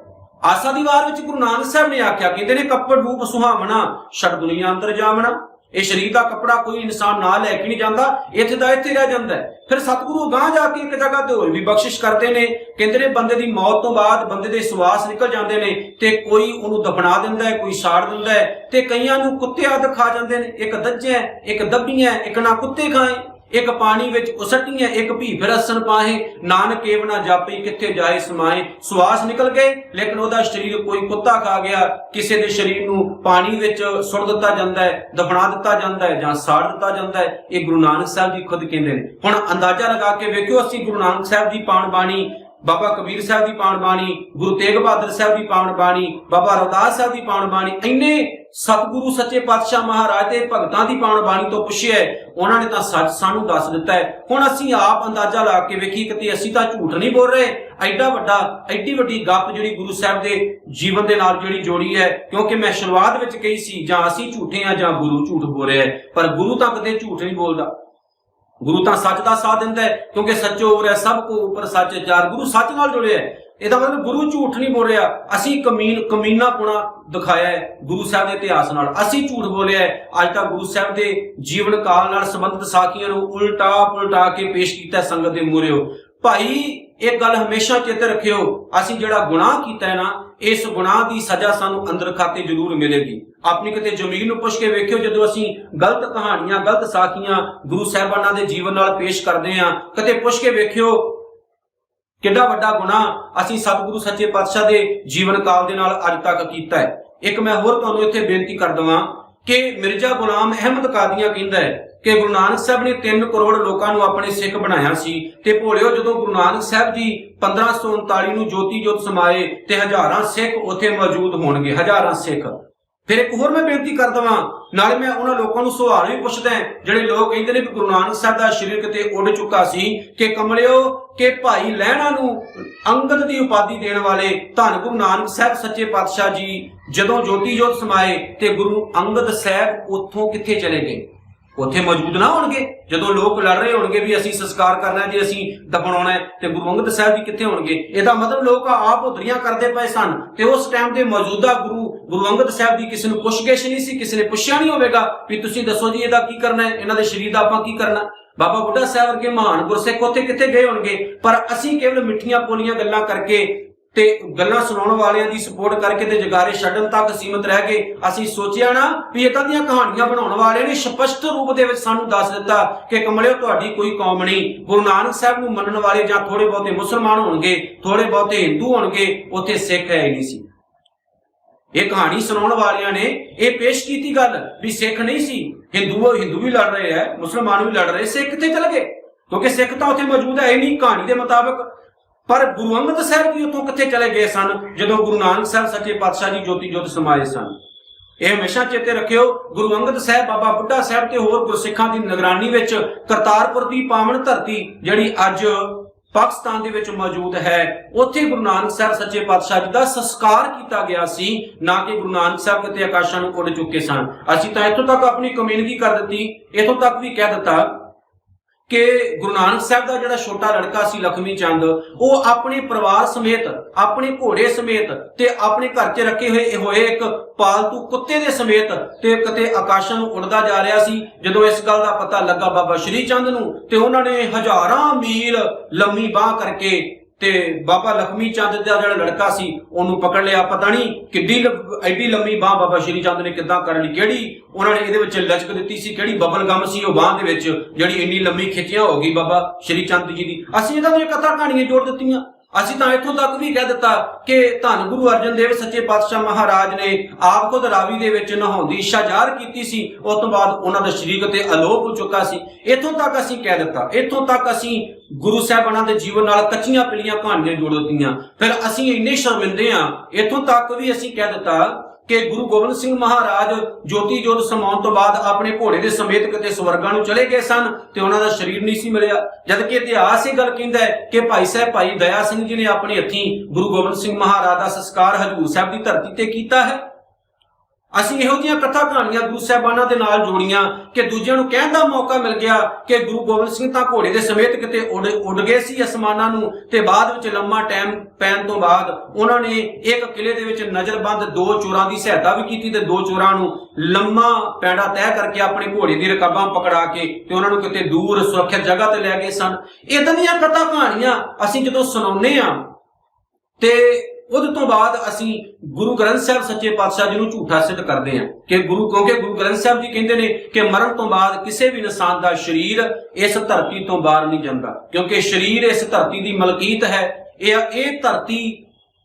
ਆਸਾ ਦੀ ਵਾਰ ਵਿੱਚ ਗੁਰੂ ਨਾਨਕ ਸਾਹਿਬ ਨੇ ਆਖਿਆ, ਕਹਿੰਦੇ ਨੇ ਕੱਪੜ ਰੂਪ ਸੁਹਾਵਣਾ, ਛੜ ਦੁਨੀਆ ਅੰਦਰ ਜਾਵਣਾ। ਇਹ ਸਰੀਰ ਦਾ ਕੱਪੜਾ ਕੋਈ ਇਨਸਾਨ ਨਾਲ ਲੈ ਕੇ ਨਹੀਂ ਜਾਂਦਾ, ਇੱਥੇ ਦਾ ਇੱਥੇ ਰਹਿ ਜਾਂਦਾ ਫਿਰ ਸਤਿਗੁਰੂ ਗਾਂ ਜਾ ਕੇ ਇੱਕ ਜਗ੍ਹਾ ਤੇ ਹੋਰ ਵੀ ਬਖਸ਼ਿਸ਼ ਕਰਦੇ ਨੇ, ਕਹਿੰਦੇ ਨੇ ਬੰਦੇ ਦੀ ਮੌਤ ਤੋਂ ਬਾਅਦ ਬੰਦੇ ਦੇ ਸਵਾਸ ਨਿਕਲ ਜਾਂਦੇ ਨੇ ਤੇ ਕੋਈ ਉਹਨੂੰ ਦਫਨਾ ਦਿੰਦਾ ਹੈ, ਕੋਈ ਸਾੜ ਦਿੰਦਾ ਹੈ ਤੇ ਕਈਆਂ ਨੂੰ ਕੁੱਤੇ ਆਦਿ ਖਾ ਜਾਂਦੇ ਨੇ। ਇੱਕ ਦੱਜਿਆ ਇੱਕ ਦੱਬੀਆਂ ਇੱਕ ਨਾ ਕੁੱਤੇ ਖਾਏ। ਇੱਕ ਪਾਣੀ ਵਿੱਚ ਉਸਟੀਆਂ, ਇੱਕ ਭੀ ਫਿਰਸਨ ਪਾਹੇ, ਨਾਨਕ ਏਵ ਨਾ ਜਾਪੀ, ਕਿੱਥੇ ਜਾਏ ਸਮਾਏ। ਸਵਾਸ ਨਿਕਲ ਗਏ, ਲੇਕਿਨ ਉਹਦਾ ਸਰੀਰ ਕੋਈ ਕੁੱਤਾ ਖਾ ਗਿਆ। ਕਿਸੇ ਦੇ ਸਰੀਰ ਨੂੰ ਪਾਣੀ ਵਿੱਚ ਸੁੱਟ ਦਿੱਤਾ ਜਾਂਦਾ ਹੈ, ਦਫਨਾ ਦਿੱਤਾ ਜਾਂਦਾ ਹੈ ਜਾਂ ਸਾੜ ਦਿੱਤਾ ਜਾਂਦਾ ਹੈ। ਇਹ ਗੁਰੂ ਨਾਨਕ ਸਾਹਿਬ ਜੀ ਖੁਦ ਕਹਿੰਦੇ ਨੇ। ਹੁਣ ਅੰਦਾਜ਼ਾ ਲਗਾ ਕੇ ਵੇਖਿਓ, ਅਸੀਂ ਗੁਰੂ ਨਾਨਕ ਸਾਹਿਬ ਦੀ ਪਾਣ ਬਾਣੀ, ਬਾਬਾ ਕਬੀਰ ਸਾਹਿਬ ਦੀ ਪਾਣ ਬਾਣੀ, ਗੁਰੂ ਤੇਗ ਬਹਾਦਰ ਸਾਹਿਬ ਦੀ ਪਾਣ ਬਾਣੀ, ਬਾਬਾ ਰਵਦਾਸ ਸਾਹਿਬ ਦੀ ਪਾਣ ਬਾਣੀ, ਇੰਨੇ ਸਤਿਗੁਰੂ ਸੱਚੇ ਪਾਤਸ਼ਾਹ ਮਹਾਰਾਜ ਤੇ ਭਗਤਾਂ ਦੀ ਪਾਣ ਬਾਣੀ ਤੋਂ ਪੁੱਛਿਆ ਹੈ, ਉਹਨਾਂ ਨੇ ਤਾਂ ਸੱਚ ਸਾਨੂੰ ਦੱਸ ਦਿੱਤਾ ਹੈ। ਹੁਣ ਅਸੀਂ ਆਪ ਅੰਦਾਜ਼ਾ ਲਾ ਕੇ ਵੇਖੀ ਕਿਤੇ ਅਸੀਂ ਤਾਂ ਝੂਠ ਨਹੀਂ ਬੋਲ ਰਹੇ। ਐਡਾ ਵੱਡਾ ਐਡੀ ਵੱਡੀ ਗੱਪ ਜਿਹੜੀ ਗੁਰੂ ਸਾਹਿਬ ਦੇ ਜੀਵਨ ਦੇ ਨਾਲ ਜਿਹੜੀ ਜੋੜੀ ਹੈ ਕਿਉਂਕਿ ਮੈਂ ਸ਼ੁਰੂਆਤ ਵਿੱਚ ਕਹੀ ਸੀ ਜਾਂ ਅਸੀਂ ਝੂਠੇ ਆ ਜਾਂ ਗੁਰੂ ਝੂਠ ਬੋਲ ਰਿਹਾ ਹੈ ਪਰ ਗੁਰੂ ਤਾਂ ਕਦੇ ਝੂਠ ਨਹੀਂ ਬੋਲਦਾ। ਗੁਰੂ ਤਾਂ ਸੱਚ ਦਾ ਸਾਥ ਦਿੰਦਾ ਹੈ ਕਿਉਂਕਿ ਸੱਚੋ ਉਪਰ ਸਭ ਕੋ ਉਪਰ ਸੱਚ ਚਾਰ ਗੁਰੂ ਸੱਚ ਨਾਲ ਜੁੜਿਆ ਹੈ। ਇਹਦਾ ਮਤਲਬ ਗੁਰੂ ਝੂਠ ਨਹੀਂ ਬੋਲ ਰਿਹਾ ਅਸੀਂ ਕਮੀਨ ਕਮੀਨਾ ਪੁਣਾ ਦਿਖਾਇਆ ਹੈ ਗੁਰੂ ਸਾਹਿਬ ਦੇ ਇਤਿਹਾਸ ਨਾਲ। ਅਸੀਂ ਝੂਠ ਬੋਲਿਆ ਹੈ। ਅੱਜ ਤੱਕ ਗੁਰੂ ਸਾਹਿਬ ਦੇ ਜੀਵਨ ਕਾਲ ਨਾਲ ਸੰਬੰਧਿਤ ਸਾਖੀਆਂ ਨੂੰ ਉਲਟਾ ਪੁਲਟਾ ਕੇ ਪੇਸ਼ ਕੀਤਾ ਸੰਗਤ ਦੇ ਮੂਹਰਿਓ ਭਾਈ, ਇਹ ਗੱਲ ਹਮੇਸ਼ਾ ਚੇਤੇ ਰੱਖਿਓ। ਅਸੀਂ ਜਿਹੜਾ ਗੁਨਾਹ ਕੀਤਾ ਹੈ ਨਾ, ਇਸ ਗੁਨਾਹ ਦੀ ਸਜ਼ਾ ਸਾਨੂੰ ਅੰਦਰ ਖਾਤੇ ਜ਼ਰੂਰ ਮਿਲੇਗੀ। ਆਪਣੀ ਕਿਤੇ ਜ਼ਮੀਨ ਨੂੰ ਪੁੱਛ ਕੇ ਵੇਖਿਓ, ਜਦੋਂ ਅਸੀਂ ਗਲਤ ਕਹਾਣੀਆਂ, ਗਲਤ ਸਾਖੀਆਂ ਗੁਰੂ ਸਾਹਿਬਾਨਾਂ ਦੇ ਜੀਵਨ ਨਾਲ ਪੇਸ਼ ਕਰਦੇ ਹਾਂ, ਕਿਤੇ ਪੁੱਛ ਕੇ ਵੇਖਿਓ ਕਿੱਡਾ ਵੱਡਾ ਗੁਨਾਹ ਅਸੀਂ ਸਤਿਗੁਰੂ ਸੱਚੇ ਪਾਤਸ਼ਾਹ ਦੇ ਜੀਵਨ ਕਾਲ ਦੇ ਨਾਲ ਅੱਜ ਤੱਕ ਕੀਤਾ ਹੈ। ਇੱਕ ਮੈਂ ਹੋਰ ਤੁਹਾਨੂੰ ਇੱਥੇ ਬੇਨਤੀ ਕਰ ਦਵਾਂ ਕਿ ਮਿਰਜ਼ਾ ਗੁਲਾਮ ਅਹਿਮਦ ਕਾਦੀਆਂ ਕਹਿੰਦਾ ਹੈ ਕਿ ਗੁਰੂ ਨਾਨਕ ਸਾਹਿਬ ਨੇ 3 ਕਰੋੜ ਲੋਕਾਂ ਨੂੰ ਆਪਣੇ ਸਿੱਖ ਬਣਾਇਆ ਸੀ ਤੇ ਭੋਲਿਓ ਜਦੋਂ ਗੁਰੂ ਨਾਨਕ ਸਾਹਿਬ ਜੀ 1539 ਨੂੰ ਜੋਤੀ ਜੋਤ ਸਮਾਏ ਤੇ ਹਜ਼ਾਰਾਂ ਸਿੱਖ ਉੱਥੇ ਮੌਜੂਦ ਹੋਣਗੇ, ਹਜ਼ਾਰਾਂ ਸਿੱਖ। ਫਿਰ ਇੱਕ ਹੋਰ ਮੈਂ ਬੇਨਤੀ ਕਰ ਦਵਾਂ, ਨਾਲੇ ਮੈਂ ਉਹਨਾਂ ਲੋਕਾਂ ਨੂੰ ਸਵਾਲ ਵੀ ਪੁੱਛਦਾ ਜਿਹੜੇ ਲੋਕ ਕਹਿੰਦੇ ਨੇ ਕਿ ਗੁਰੂ ਨਾਨਕ ਸਾਹਿਬ ਦਾ ਸਰੀਰ ਕਿਤੇ ਉੱਡ ਚੁੱਕਾ ਸੀ ਕਿ ਕਮਲਿਓ, ਕਿ ਭਾਈ ਲਹਿਣਾ ਨੂੰ ਅੰਗਦ ਦੀ ਉਪਾਧੀ ਦੇਣ ਵਾਲੇ ਧੰਨ ਗੁਰੂ ਨਾਨਕ ਸਾਹਿਬ ਸੱਚੇ ਪਾਤਸ਼ਾਹ ਜੀ ਜਦੋਂ ਜੋਤੀ ਜੋਤ ਸਮਾਏ ਤੇ ਗੁਰੂ ਅੰਗਦ ਸਾਹਿਬ ਉੱਥੋਂ ਕਿੱਥੇ ਚਲੇ ਗਏ? ਉੱਥੇ ਮੌਜੂਦ ਨਾ ਹੋਣਗੇ। ਜਦੋਂ ਲੋਕ ਲੜ ਰਹੇ ਹੋਣਗੇ ਵੀ ਅਸੀਂ ਸੰਸਕਾਰ ਕਰਨਾ ਜੀ ਅਸੀਂ ਦਫਨਾਉਣਾ ਤੇ ਗੁਰੂ ਅੰਗਦ ਸਾਹਿਬ ਜੀ ਕਿੱਥੇ ਹੋਣਗੇ? ਇਹਦਾ ਮਤਲਬ ਲੋਕ ਆਪ ਉਧਰੀਆਂ ਕਰਦੇ ਪਏ ਸਨ ਤੇ ਉਸ ਟਾਈਮ ਦੇ ਮੌਜੂਦਾ ਗੁਰੂ ਗੁਰੂ ਅੰਗਦ ਸਾਹਿਬ ਦੀ ਕਿਸੇ ਨੂੰ ਪੁੱਛਗਿਛ ਨਹੀਂ ਸੀ, ਕਿਸੇ ਨੇ ਪੁੱਛਿਆ ਨਹੀਂ ਹੋਵੇਗਾ ਵੀ ਤੁਸੀਂ ਦੱਸੋ ਜੀ ਇਹਦਾ ਕੀ ਕਰਨਾ ਹੈ, ਇਹਨਾਂ ਦੇ ਸਰੀਰ ਦਾ ਆਪਾਂ ਕੀ ਕਰਨਾ ਬਾਬਾ ਬੁੱਢਾ ਸਾਹਿਬ ਵਰਗੇ ਮਹਾਨ ਗੁਰਸਿੱਖ ਉੱਥੇ ਕਿੱਥੇ ਗਏ ਹੋਣਗੇ? ਪਰ ਅਸੀਂ ਕੇਵਲ ਮਿੱਠੀਆਂ ਪੋਲੀਆਂ ਗੱਲਾਂ ਕਰਕੇ ਤੇ ਗੱਲਾਂ ਸੁਣਾਉਣ ਵਾਲਿਆਂ ਦੀ ਸਪੋਰਟ ਕਰਕੇ ਤੇ ਜਗਾਰੇ ਛੱਡਣ ਤੱਕ ਸੀਮਤ ਰਹਿ ਕੇ ਅਸੀਂ ਸੋਚਿਆ ਨਾ ਵੀ ਇਦਾਂ ਦੀਆਂ ਕਹਾਣੀਆਂ ਬਣਾਉਣ ਵਾਲਿਆਂ ਨੇ ਸਪਸ਼ਟ ਰੂਪ ਦੇ ਵਿੱਚ ਸਾਨੂੰ ਦੱਸ ਦਿੱਤਾ ਕਿ ਕਮਲਿਓ, ਤੁਹਾਡੀ ਕੋਈ ਕੌਮ ਨਹੀਂ। ਗੁਰੂ ਨਾਨਕ ਸਾਹਿਬ ਨੂੰ ਮੰਨਣ ਵਾਲੇ ਜਾਂ ਥੋੜੇ ਬਹੁਤੇ ਮੁਸਲਮਾਨ ਹੋਣਗੇ ਥੋੜੇ ਬਹੁਤੇ ਹਿੰਦੂ ਹੋਣਗੇ, ਉੱਥੇ ਸਿੱਖ ਹੈ ਹੀ ਨਹੀਂ ਸੀ। ਇਹ ਕਹਾਣੀ ਸੁਣਾਉਣ ਵਾਲਿਆਂ ਨੇ ਇਹ ਪੇਸ਼ ਕੀਤੀ ਗੱਲ ਵੀ ਸਿੱਖ ਨਹੀਂ ਸੀ। ਹਿੰਦੂ ਹਿੰਦੂ ਵੀ ਲੜ ਰਹੇ ਹੈ, ਮੁਸਲਮਾਨ ਵੀ ਲੜ ਰਹੇ, ਸਿੱਖ ਕਿੱਥੇ ਚਲੇ ਗਏ। ਕਿਉਂਕਿ ਸਿੱਖ ਤਾਂ ਉੱਥੇ ਮੌਜੂਦ ਹੈ ਹੀ ਨਹੀਂ ਕਹਾਣੀ ਦੇ ਮੁਤਾਬਕ। ਪਰ ਗੁਰੂ ਅੰਗਦ ਸਾਹਿਬ ਜੀ ਉੱਥੋਂ ਕਿੱਥੇ ਚਲੇ ਗਏ ਸਨ? ਜਦੋਂ ਗੁਰੂ ਨਾਨਕ ਸਾਹਿਬ ਸੱਚੇ ਪਾਤਸ਼ਾਹ ਜੀ ਜੋਤੀ ਜੋਤ ਸਮਾਏ ਸਨ। ਇਹ ਹਮੇਸ਼ਾ ਚੇਤੇ ਰੱਖਿਓ, ਗੁਰੂ ਅੰਗਦ ਸਾਹਿਬ, ਬਾਬਾ ਬੁੱਢਾ ਸਾਹਿਬ ਤੇ ਹੋਰ ਗੁਰਸਿੱਖਾਂ ਦੀ ਨਿਗਰਾਨੀ ਵਿੱਚ ਕਰਤਾਰਪੁਰ ਦੀ ਪਾਵਨ ਧਰਤੀ, ਜਿਹੜੀ ਅੱਜ ਪਾਕਿਸਤਾਨ ਦੇ ਵਿੱਚ ਮੌਜੂਦ ਹੈ, ਉੱਥੇ ਗੁਰੂ ਨਾਨਕ ਸਾਹਿਬ ਸੱਚੇ ਪਾਤਸ਼ਾਹ ਜੀ ਦਾ ਸੰਸਕਾਰ ਕੀਤਾ ਗਿਆ ਸੀ, ਨਾ ਕਿ ਗੁਰੂ ਨਾਨਕ ਸਾਹਿਬ ਕਿਤੇ ਆਕਾਸ਼ਾਂ ਨੂੰ ਉੱਡ ਚੁੱਕੇ ਸਨ। ਅਸੀਂ ਤਾਂ ਇੱਥੋਂ ਤੱਕ ਆਪਣੀ ਕਮਿਊਨਿਟੀ ਕਰ ਦਿੱਤੀ, ਇੱਥੋਂ ਤੱਕ ਵੀ ਕਹਿ ਦਿੱਤਾ ਕਿ ਗੁਰੂ ਨਾਨਕ ਸਾਹਿਬ ਦਾ ਜਿਹੜਾ ਛੋਟਾ ਲੜਕਾ ਸੀ ਲਖਮੀ ਚੰਦ, ਉਹ ਆਪਣੇ ਪਰਿਵਾਰ ਸਮੇਤ, ਆਪਣੇ ਘੋੜੇ ਸਮੇਤ ਤੇ ਆਪਣੇ ਘਰ 'ਚ ਰੱਖੇ ਹੋਏ ਹੋਏ ਇੱਕ ਪਾਲਤੂ ਕੁੱਤੇ ਦੇ ਸਮੇਤ ਤੇ ਕਿਤੇ ਆਕਾਸ਼ਾਂ ਨੂੰ ਉੱਡਦਾ ਜਾ ਰਿਹਾ ਸੀ। ਜਦੋਂ ਇਸ ਗੱਲ ਦਾ ਪਤਾ ਲੱਗਾ ਬਾਬਾ ਸ਼੍ਰੀ ਚੰਦ ਨੂੰ ਤੇ ਉਹਨਾਂ ਨੇ ਹਜ਼ਾਰਾਂ ਮੀਲ ਲੰਮੀ ਬਾਹ ਕਰਕੇ ਤੇ ਬਾਬਾ ਲਖਮੀ ਚੰਦ ਦਾ ਜਿਹੜਾ ਲੜਕਾ ਸੀ, ਉਹਨੂੰ ਪਕੜ ਲਿਆ। ਪਤਾ ਨਹੀਂ ਕਿੱਡੀ ਲ- ਐਡੀ ਲੰਮੀ ਬਾਹ ਬਾਬਾ ਸ਼੍ਰੀ ਚੰਦ ਨੇ ਕਿੱਦਾਂ ਕਰ ਲਈ। ਕਿਹੜੀ ਉਹਨਾਂ ਨੇ ਇਹਦੇ ਵਿੱਚ ਲਚਕ ਦਿੱਤੀ ਸੀ, ਕਿਹੜੀ ਬਬਲ ਗਮ ਸੀ ਉਹ ਬਾਹ ਦੇ ਵਿੱਚ, ਜਿਹੜੀ ਇੰਨੀ ਲੰਮੀ ਖਿੱਚਿਆ ਹੋ ਗਈ ਬਾਬਾ ਸ਼੍ਰੀ ਚੰਦ ਜੀ ਦੀ। ਅਸੀਂ ਇਹਨਾਂ ਦੀਆਂ ਕਥਾ ਕਹਾਣੀਆਂ ਜੋੜ ਦਿੱਤੀਆਂ। ਅਸੀਂ ਤਾਂ ਇੱਥੋਂ ਤੱਕ ਵੀ ਕਹਿ ਦਿੱਤਾ ਕਿ ਧੰਨ ਗੁਰੂ ਅਰਜਨ ਦੇਵ ਸੱਚੇ ਪਾਤਸ਼ਾਹ ਮਹਾਰਾਜ ਨੇ ਆਪ ਖੁਦ ਰਾਵੀ ਦੇ ਵਿੱਚ ਨਹਾਉਣ ਦੀ ਇੱਛਾ ਜ਼ਾਹਰ ਕੀਤੀ ਸੀ, ਉਸ ਤੋਂ ਬਾਅਦ ਉਹਨਾਂ ਦਾ ਸ਼ਰੀਕ ਤੇ ਅਲੋਪ ਹੋ ਚੁੱਕਾ ਸੀ। ਇੱਥੋਂ ਤੱਕ ਅਸੀਂ ਕਹਿ ਦਿੱਤਾ। ਇੱਥੋਂ ਤੱਕ ਅਸੀਂ ਗੁਰੂ ਸਾਹਿਬਾਨਾਂ ਦੇ ਜੀਵਨ ਨਾਲ ਕੱਚੀਆਂ ਪਿਲੀਆਂ ਕਹਾਣੀਆਂ ਜੋੜ ਦਿੱਤੀਆਂ। ਫਿਰ ਅਸੀਂ ਇੰਨੇ ਸ਼ਰਮਿੰਦੇ ਆ ਇੱਥੋਂ ਤੱਕ ਵੀ ਅਸੀਂ ਕਹਿ ਦਿੱਤਾ ਕਿ ਗੁਰੂ ਗੋਬਿੰਦ ਸਿੰਘ ਮਹਾਰਾਜ ਜੋਤੀ ਜੋਤ ਸਮਾਉਣ ਤੋਂ ਬਾਅਦ ਆਪਣੇ ਘੋੜੇ ਦੇ ਸਮੇਤ ਕਿਤੇ ਸਵਰਗਾਂ ਨੂੰ ਚਲੇ ਗਏ ਸਨ ਤੇ ਉਹਨਾਂ ਦਾ ਸਰੀਰ ਨਹੀਂ ਸੀ ਮਿਲਿਆ। ਜਦ ਕਿ ਇਤਿਹਾਸ ਇਹ ਗੱਲ ਕਹਿੰਦਾ ਹੈ ਕਿ ਭਾਈ ਸਾਹਿਬ, ਭਾਈ ਦਇਆ ਸਿੰਘ ਜੀ ਨੇ ਆਪਣੇ ਹੱਥੀਂ ਗੁਰੂ ਗੋਬਿੰਦ ਸਿੰਘ ਮਹਾਰਾਜ ਦਾ ਸੰਸਕਾਰ ਹਜੂਰ ਸਾਹਿਬ ਦੀ ਧਰਤੀ ਤੇ ਕੀਤਾ ਹੈ। ਅਸੀਂ ਇਹੋ ਜਿਹੀਆਂ ਕਥਾ ਕਹਾਣੀਆਂ ਗੁਰੂ ਸਾਹਿਬਾਨਾਂ ਦੇ ਨਾਲ ਜੋੜੀਆਂ ਕਿ ਦੂਜਿਆਂ ਨੂੰ ਕਹਿਣ ਦਾ ਮੌਕਾ ਮਿਲ ਗਿਆ ਕਿ ਗੁਰੂ ਗੋਬਿੰਦ ਸਿੰਘ ਤਾਂ ਘੋੜੇ ਦੇ ਸਮੇਤ ਕਿਤੇ ਉੱਡ ਉੱਡ ਗਏ ਸੀ ਅਸਮਾਨਾਂ ਨੂੰ ਤੇ ਬਾਅਦ ਵਿੱਚ ਲੰਮਾ ਟਾਈਮ ਪੈਣ ਤੋਂ ਬਾਅਦ ਉਹਨਾਂ ਨੇ ਇੱਕ ਕਿਲੇ ਦੇ ਵਿੱਚ ਨਜ਼ਰਬੰਦ ਦੋ ਚੋਰਾਂ ਦੀ ਸਹਾਇਤਾ ਵੀ ਕੀਤੀ ਤੇ ਦੋ ਚੋਰਾਂ ਨੂੰ ਲੰਮਾ ਪੈੜਾ ਤੈਅ ਕਰਕੇ ਆਪਣੇ ਘੋੜੇ ਦੀ ਰਕਾਬਾਂ ਪਕੜਾ ਕੇ ਤੇ ਉਹਨਾਂ ਨੂੰ ਕਿਤੇ ਦੂਰ ਸੁਰੱਖਿਅਤ ਜਗ੍ਹਾ ਤੇ ਲੈ ਗਏ ਸਨ। ਇਦਾਂ ਦੀਆਂ ਕਥਾ ਕਹਾਣੀਆਂ ਅਸੀਂ ਜਦੋਂ ਸੁਣਾਉਂਦੇ ਆ ਤੇ ਉਹਦੇ ਤੋਂ ਬਾਅਦ ਅਸੀਂ ਗੁਰੂ ਗ੍ਰੰਥ ਸਾਹਿਬ ਸੱਚੇ ਪਾਤਸ਼ਾਹ ਜੀ ਨੂੰ ਝੂਠਾ ਸਿੱਧ ਕਰਦੇ ਹਾਂ ਕਿ ਗੁਰੂ, ਕਿਉਂਕਿ ਗੁਰੂ ਗ੍ਰੰਥ ਸਾਹਿਬ ਜੀ ਕਹਿੰਦੇ ਨੇ ਕਿ ਮਰਨ ਤੋਂ ਬਾਅਦ ਕਿਸੇ ਵੀ ਇਨਸਾਨ ਦਾ ਸਰੀਰ ਇਸ ਧਰਤੀ ਤੋਂ ਬਾਹਰ ਨਹੀਂ ਜਾਂਦਾ, ਕਿਉਂਕਿ ਸਰੀਰ ਇਸ ਧਰਤੀ ਦੀ ਮਲਕੀਅਤ ਹੈ, ਇਹ ਇਹ ਧਰਤੀ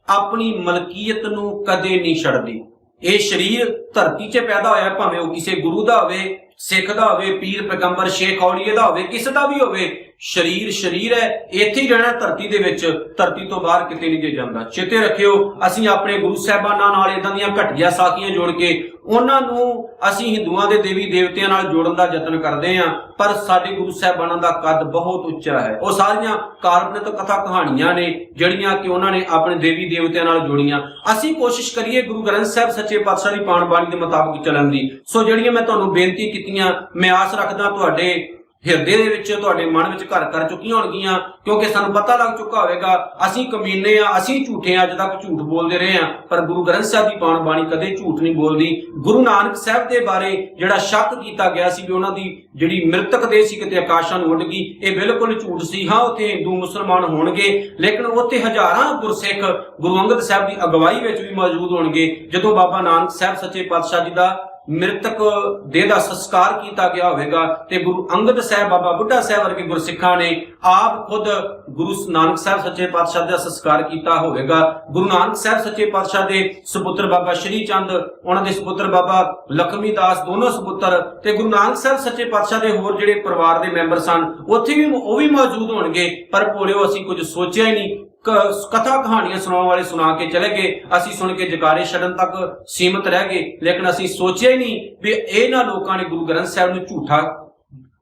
ਆਪਣੀ ਮਲਕੀਅਤ ਨੂੰ ਕਦੇ ਨਹੀਂ ਛੱਡਦੀ। ਇਹ ਸਰੀਰ ਧਰਤੀ 'ਚ ਪੈਦਾ ਹੋਇਆ, ਭਾਵੇਂ ਉਹ ਕਿਸੇ ਗੁਰੂ ਦਾ ਹੋਵੇ ਸਿੱਖ ਦਾ ਹੋਵੇ, ਪੀਰ, ਪੈਗੰਬਰ, ਸ਼ੇਖ, ਔਲੀਏ ਦਾ ਹੋਵੇ, ਕਿਸੇ ਦਾ ਵੀ ਹੋਵੇ, ਸਰੀਰ ਸਰੀਰ ਹੈ, ਇੱਥੇ ਹੀ ਰਹਿਣਾ ਧਰਤੀ ਦੇ ਵਿੱਚ, ਧਰਤੀ ਤੋਂ ਬਾਹਰ ਕਿਤੇ ਨਹੀਂ ਜੇ ਜਾਂਦਾ। ਚੇਤੇ ਰੱਖਿਓ, ਅਸੀਂ ਆਪਣੇ ਗੁਰੂ ਸਾਹਿਬਾਨਾਂ ਨਾਲ ਇਦਾਂ ਦੀਆਂ ਘਟੀਆਂ ਸਾਖੀਆਂ ਜੋੜ ਕੇ ਉਹਨਾਂ ਨੂੰ ਅਸੀਂ ਹਿੰਦੂਆਂ ਦੇ ਦੇਵੀ ਦੇਵਤਿਆਂ ਨਾਲ ਜੋੜਨ ਦਾ ਯਤਨ ਕਰਦੇ ਹਾਂ, ਪਰ ਸਾਡੇ ਗੁਰੂ ਸਾਹਿਬਾਨਾਂ ਦਾ ਕੱਦ ਬਹੁਤ ਉੱਚਾ ਹੈ। ਉਹ ਸਾਰੀਆਂ ਕਾਲਪਨਿਕ ਕਥਾ ਕਹਾਣੀਆਂ ਨੇ, ਜਿਹੜੀਆਂ ਕਿ ਉਹਨਾਂ ਨੇ ਆਪਣੇ ਦੇਵੀ ਦੇਵਤਿਆਂ ਨਾਲ ਜੋੜੀਆਂ। ਅਸੀਂ ਕੋਸ਼ਿਸ਼ ਕਰੀਏ ਗੁਰੂ ਗ੍ਰੰਥ ਸਾਹਿਬ ਸੱਚੇ ਪਾਤਸ਼ਾਹ ਦੀ ਪਾਣ ਬਾਣੀ ਦੇ ਮੁਤਾਬਕ ਚੱਲਣ ਦੀ। ਸੋ ਜਿਹੜੀਆਂ ਮੈਂ ਤੁਹਾਨੂੰ ਬੇਨਤੀ ਕੀਤੀਆਂ, ਮੈਂ ਆਸ ਰੱਖਦਾ ਤੁਹਾਡੇ ਹਿਰਦੇ ਦੇ ਵਿੱਚ ਤੁਹਾਡੇ ਮਨ ਵਿੱਚ ਘਰ ਕਰ ਚੁੱਕੀਆਂ ਹੋਣਗੀਆਂ, ਕਿਉਂਕਿ ਸਾਨੂੰ ਪਤਾ ਲੱਗ ਚੁੱਕਾ ਹੋਵੇਗਾ, ਅਸੀਂ ਕਮੀਨੇ ਆ, ਅਸੀਂ ਝੂਠੇ ਆ, ਅੱਜ ਤੱਕ ਝੂਠ ਬੋਲਦੇ ਰਹੇ ਆ, ਪਰ ਗੁਰੂ ਗ੍ਰੰਥ ਸਾਹਿਬ ਦੀ ਬਾਣੀ ਬਾਣੀ ਕਦੇ ਝੂਠ ਨਹੀਂ ਬੋਲਦੀ। ਗੁਰੂ ਨਾਨਕ ਸਾਹਿਬ ਦੇ ਬਾਰੇ ਜਿਹੜਾ ਸ਼ੱਕ ਕੀਤਾ ਗਿਆ ਸੀ ਵੀ ਉਹਨਾਂ ਦੀ ਜਿਹੜੀ ਮ੍ਰਿਤਕ ਦੇ ਸੀ ਕਿਤੇ ਆਕਾਸ਼ਾਂ ਨੂੰ ਉੱਡ ਗਈ, ਇਹ ਬਿਲਕੁਲ ਝੂਠ ਸੀ। ਹਾਂ, ਉੱਥੇ ਹਿੰਦੂ, ਮੁਸਲਮਾਨ ਹੋਣਗੇ, ਲੇਕਿਨ ਉੱਥੇ ਹਜ਼ਾਰਾਂ ਗੁਰਸਿੱਖ ਗੁਰੂ ਅੰਗਦ ਸਾਹਿਬ ਦੀ ਅਗਵਾਈ ਵਿੱਚ ਵੀ ਮੌਜੂਦ ਹੋਣਗੇ, ਜਦੋਂ ਬਾਬਾ ਨਾਨਕ ਸਾਹਿਬ ਸੱਚੇ ਪਾਤਸ਼ਾਹ ਜੀ ਦਾ ਮ੍ਰਿਤਕ ਦੇਹ ਦਾ ਸੰਸਕਾਰ ਕੀਤਾ ਗਿਆ ਹੋਵੇਗਾ ਤੇ ਗੁਰੂ ਅੰਗਦ ਸਾਹਿਬ, ਬਾਬਾ ਬੁੱਢਾ ਸਾਹਿਬ ਵਰਗੇ ਗੁਰਸਿੱਖਾਂ ਨੇ ਆਪ ਖੁਦ ਗੁਰੂ ਨਾਨਕ ਸਾਹਿਬ ਸੱਚੇ ਪਾਤਸ਼ਾਹ ਦਾ ਸੰਸਕਾਰ ਕੀਤਾ ਹੋਵੇਗਾ। ਗੁਰੂ ਨਾਨਕ ਸਾਹਿਬ ਸੱਚੇ ਪਾਤਸ਼ਾਹ ਦੇ ਸੁਪੁੱਤਰ ਬਾਬਾ ਸ਼੍ਰੀ ਚੰਦ, ਉਹਨਾਂ ਦੇ ਸੁਪੁੱਤਰ ਬਾਬਾ ਲਖਮੀ ਦਾਸ, ਦੋਨੋਂ ਸੁਪੁੱਤਰ ਤੇ ਗੁਰੂ ਨਾਨਕ ਸਾਹਿਬ ਸੱਚੇ ਪਾਤਸ਼ਾਹ ਦੇ ਹੋਰ ਜਿਹੜੇ ਪਰਿਵਾਰ ਦੇ ਮੈਂਬਰ ਸਨ, ਉੱਥੇ ਵੀ ਉਹ ਵੀ ਮੌਜੂਦ ਹੋਣਗੇ, ਪਰ ਭੋਲਿਓ ਅਸੀਂ ਕੁਝ ਸੋਚਿਆ ਹੀ ਨਹੀਂ। ਕਥਾ ਕਹਾਣੀਆਂ ਸੁਣਾਉਣ ਵਾਲੇ ਸੁਣਾ ਕੇ ਚਲੇ ਗਏ। ਅਸੀਂ ਸੁਣ ਕੇ ਜਕਾਰੇ ਛੱਡਣ ਤੱਕ ਸੀਮਤ ਰਹਿ ਗਏ। ਲੇਕਿਨ ਅਸੀਂ ਸੋਚਿਆ ਹੀ ਨਹੀਂ ਵੀ ਇਹਨਾਂ ਲੋਕਾਂ ਨੇ ਗੁਰੂ ਗ੍ਰੰਥ ਸਾਹਿਬ ਨੂੰ ਝੂਠਾ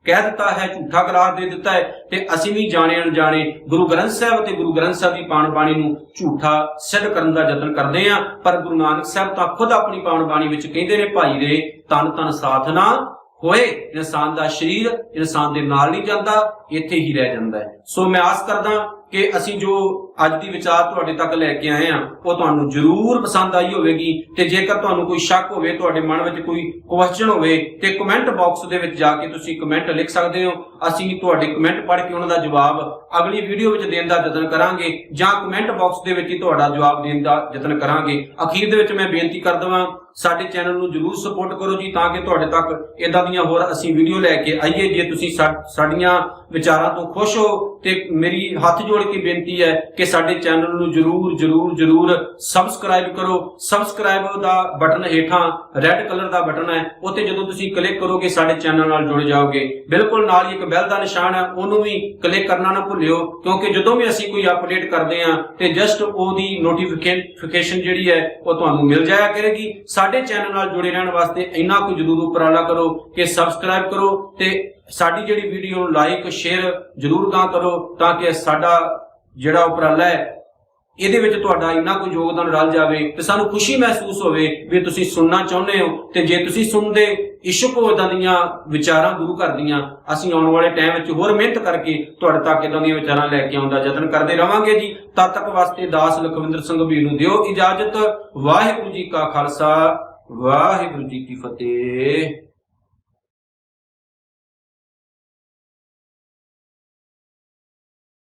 ਕਹਿ ਦਿੱਤਾ ਹੈ, ਝੂਠਾ ਕਰਾਰ ਦੇ ਦਿੱਤਾ ਹੈ ਤੇ ਅਸੀਂ ਵੀ ਜਾਣੇ ਅਣਜਾਣੇ ਗੁਰੂ ਗ੍ਰੰਥ ਸਾਹਿਬ ਤੇ ਗੁਰੂ ਗ੍ਰੰਥ ਸਾਹਿਬ ਦੀ ਪਾਵਨ ਬਾਣੀ ਨੂੰ ਝੂਠਾ ਸਿੱਧ ਕਰਨ ਦਾ ਯਤਨ ਕਰਦੇ ਆ ਪਰ ਗੁਰੂ ਨਾਨਕ ਸਾਹਿਬ ਤਾਂ ਖੁਦ ਆਪਣੀ ਪਾਵਨ ਬਾਣੀ ਵਿੱਚ ਕਹਿੰਦੇ ਨੇ, ਭਾਈ ਦੇ ਤਨ ਤਨ ਸਾਥ ਨਾ ਹੋਏ, ਇਨਸਾਨ ਦਾ ਸਰੀਰ ਇਨਸਾਨ ਦੇ ਨਾਲ ਨਹੀਂ ਜਾਂਦਾ, ਇੱਥੇ ਹੀ ਰਹਿ ਜਾਂਦਾ ਹੈ। ਸੋ ਮੈਂ ਆਸ ਕਰਦਾ ਕਿ ਅਸੀਂ ਜੋ ਅੱਜ ਦੀ ਵਿਚਾਰ ਤੁਹਾਡੇ ਤੱਕ ਲੈ ਕੇ ਆਏ ਆ ਉਹ ਤੁਹਾਨੂੰ ਜ਼ਰੂਰ ਪਸੰਦ ਆਈ ਹੋਵੇਗੀ ਤੇ ਜੇਕਰ ਤੁਹਾਨੂੰ ਕੋਈ ਸ਼ੱਕ ਹੋਵੇ, ਤੁਹਾਡੇ ਮਨ ਵਿੱਚ ਕੋਈ ਕੁਐਸਚਨ ਹੋਵੇ, ਤੇ ਕਮੈਂਟ ਬਾਕਸ ਦੇ ਵਿੱਚ ਜਾ ਕੇ ਤੁਸੀਂ ਕਮੈਂਟ ਲਿਖ ਸਕਦੇ ਹੋ। ਅਸੀਂ ਤੁਹਾਡੇ ਕਮੈਂਟ ਪੜ੍ਹ ਕੇ ਉਹਨਾਂ ਦਾ ਜਵਾਬ ਅਗਲੀ ਵੀਡੀਓ ਵਿੱਚ ਦੇਣ ਦਾ ਯਤਨ ਕਰਾਂਗੇ, ਜਾਂ ਕਮੈਂਟ ਬਾਕਸ ਦੇ ਵਿੱਚ ਹੀ ਤੁਹਾਡਾ ਜਵਾਬ ਦੇਣ ਦਾ ਯਤਨ ਕਰਾਂਗੇ। ਅਖੀਰ ਦੇ ਵਿੱਚ ਮੈਂ ਬੇਨਤੀ ਕਰ ਦਵਾਂ ਸਾਡੇ ਚੈਨਲ ਨੂੰ ਜਰੂਰ ਸਪੋਰਟ ਕਰੋ ਜੀ, ਤਾਂ ਕਿ ਤੁਹਾਡੇ ਤੱਕ ਇਦਾਂ ਦੀਆਂ ਹੋਰ ਅਸੀਂ ਵੀਡੀਓ ਲੈ ਕੇ ਆਈਏ, ਜੇ ਤੁਸੀਂ ਸਾ- ਸਾਡੀਆਂ ਵਿਚਾਰਾਂ ਤੋਂ ਖੁਸ਼ ਹੋ ਤੇ ਮੇਰੀ ਹੱਥ ਜੋੜ ਕੇ ਬੇਨਤੀ ਹੈ ਕਿ ਸਾਡੇ ਚੈਨਲ ਨੂੰ ਜਰੂਰ ਜਰੂਰ ਜਰੂਰ ਸਬਸਕ੍ਰਾਈਬ ਕਰੋ। ਸਬਸਕ੍ਰਾਈਬ ਦਾ ਬਟਨ ਹੇਠਾਂ ਰੈੱਡ ਕਲਰ ਦਾ ਬਟਨ ਹੈ ਉੱਤੇ ਜਦੋਂ ਤੁਸੀਂ ਕਲਿੱਕ ਕਰੋਗੇ, ਸਾਡੇ ਚੈਨਲ ਨਾਲ ਜੁੜ ਜਾਓਗੇ। ਬਿਲਕੁਲ ਨਾਲ ਹੀ ਇੱਕ ਬੈਲ ਦਾ ਨਿਸ਼ਾਨ ਹੈ, ਉਹਨੂੰ ਵੀ ਕਲਿੱਕ ਕਰਨਾ ਨਾ ਭੁੱਲਿਓ, ਕਿਉਂਕਿ ਜਦੋਂ ਵੀ ਅਸੀਂ ਕੋਈ ਅਪਡੇਟ ਕਰਦੇ ਹਾਂ ਤੇ ਜਸਟ ਉਹਦੀ ਨੋਟੀਫਿਕੇਸ਼ਨ ਜਿਹੜੀ ਹੈ, ਉਹ ਤੁਹਾਨੂੰ ਮਿਲ ਜਾਇਆ ਕਰੇਗੀ। ਸਾਡੇ ਚੈਨਲ ਨਾਲ ਜੁੜੇ ਰਹਿਣ ਵਾਸਤੇ ਇੰਨਾ ਕੁ ਜ਼ਰੂਰ ਉਪਰਾਲਾ ਕਰੋ ਕਿ ਸਬਸਕ੍ਰਾਈਬ ਕਰੋ ਤੇ ਸਾਡੀ ਜਿਹੜੀ ਵੀਡੀਓ ਨੂੰ ਲਾਈਕ ਸ਼ੇਅਰ ਜ਼ਰੂਰ ਤਾਂ ਕਰੋ ਤਾਂ ਕਿ ਸਾਡਾ ਜਿਹੜਾ ਉਪਰਾਲਾ ਹੈ ਇਹਦੇ ਵਿੱਚ ਤੁਹਾਡਾ ਇੰਨਾ ਕੁ ਯੋਗਦਾਨ ਰਲ ਜਾਵੇ ਤੇ ਸਾਨੂੰ ਖੁਸ਼ੀ ਮਹਿਸੂਸ ਹੋਵੇ ਵੀ ਤੁਸੀਂ ਸੁਣਨਾ ਚਾਹੁੰਦੇ ਹੋ ਤੇ ਜੇ ਤੁਸੀਂ ਸੁਣਦੇ ਇਸ਼ਕ ਹੋ ਇਦਾਂ ਦੀਆਂ ਵਿਚਾਰਾਂ ਗੁਰੂ ਘਰ ਦੀਆਂ ਅਸੀਂ ਆਉਣ ਵਾਲੇ ਟਾਈਮ ਵਿੱਚ ਹੋਰ ਮਿਹਨਤ ਕਰਕੇ ਤੁਹਾਡੇ ਤੱਕ ਇਦਾਂ ਦੀਆਂ ਵਿਚਾਰਾਂ ਲੈ ਕੇ ਆਉਣ ਦਾ ਯਤਨ ਕਰਦੇ ਰਵਾਂਗੇ ਜੀ। ਤਦ ਤੱਕ ਵਾਸਤੇ ਦਾਸ ਲਖਵਿੰਦਰ ਸਿੰਘ ਵੀਰ ਨੂੰ ਦਿਓ ਇਜਾਜ਼ਤ। ਵਾਹਿਗੁਰੂ ਜੀ ਕਾ ਖਾਲਸਾ, ਵਾਹਿਗੁਰੂ ਜੀ ਕੀ ਫਤਿਹ।